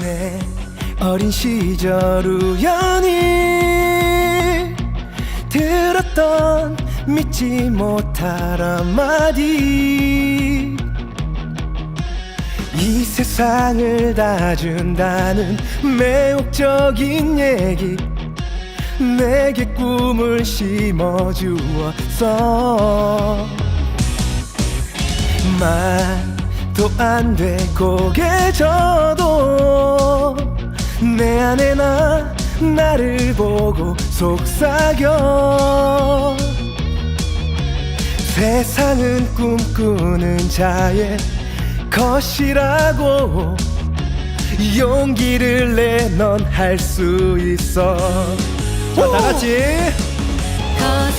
내 어린 시절 우연히 들었던 믿지 못할 한마디. 이 세상을 다 준다는 매혹적인 얘기 내게 꿈을 심어주었어 말 도안돼 고개 져도 내 안에 나 나를 보고 속삭여. 세상은 꿈꾸는 자의 것이라고 용기를 내 넌 할 수 있어. 자, 다 같이. 말